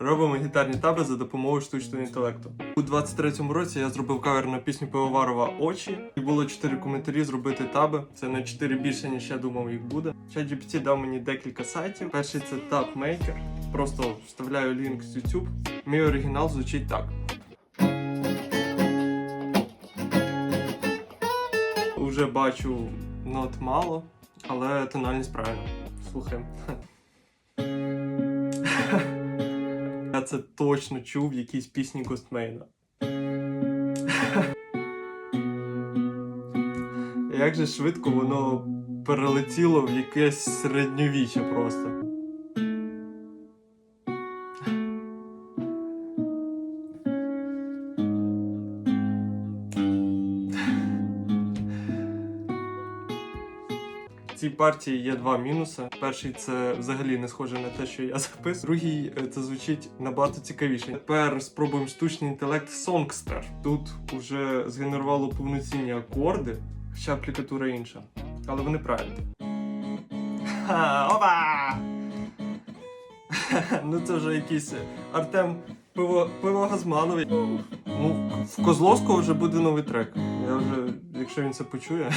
Робимо гітарні таби за допомогою штучного інтелекту. У 23-му році я зробив кавер на пісню Пивоварова Очі. І було 4 коментарі зробити таби. Це на 4 більше, ніж я думав їх буде. ChatGPT дав мені декілька сайтів. Перший це TabMaker. Просто вставляю лінк з YouTube. Мій оригінал звучить так. Уже бачу нот мало, але тональність правильна. Слухаємо. Я це точно чув в якійсь пісні Гостмейна. Як же швидко воно перелетіло в якесь середньовіччя просто. Цій партії є два мінуси. Перший це взагалі не схоже на те, що я записую. Другий е, це звучить набагато цікавіше. Тепер спробуємо штучний інтелект Songster. Тут уже згенерувало повноцінні акорди, хоча аплікатура інша. Але вони правильні. Опа! ну це вже якийсь Артем Пиво, Пивогазмановий. Ну, в Козловського вже буде новий трек. Я вже, якщо він це почує.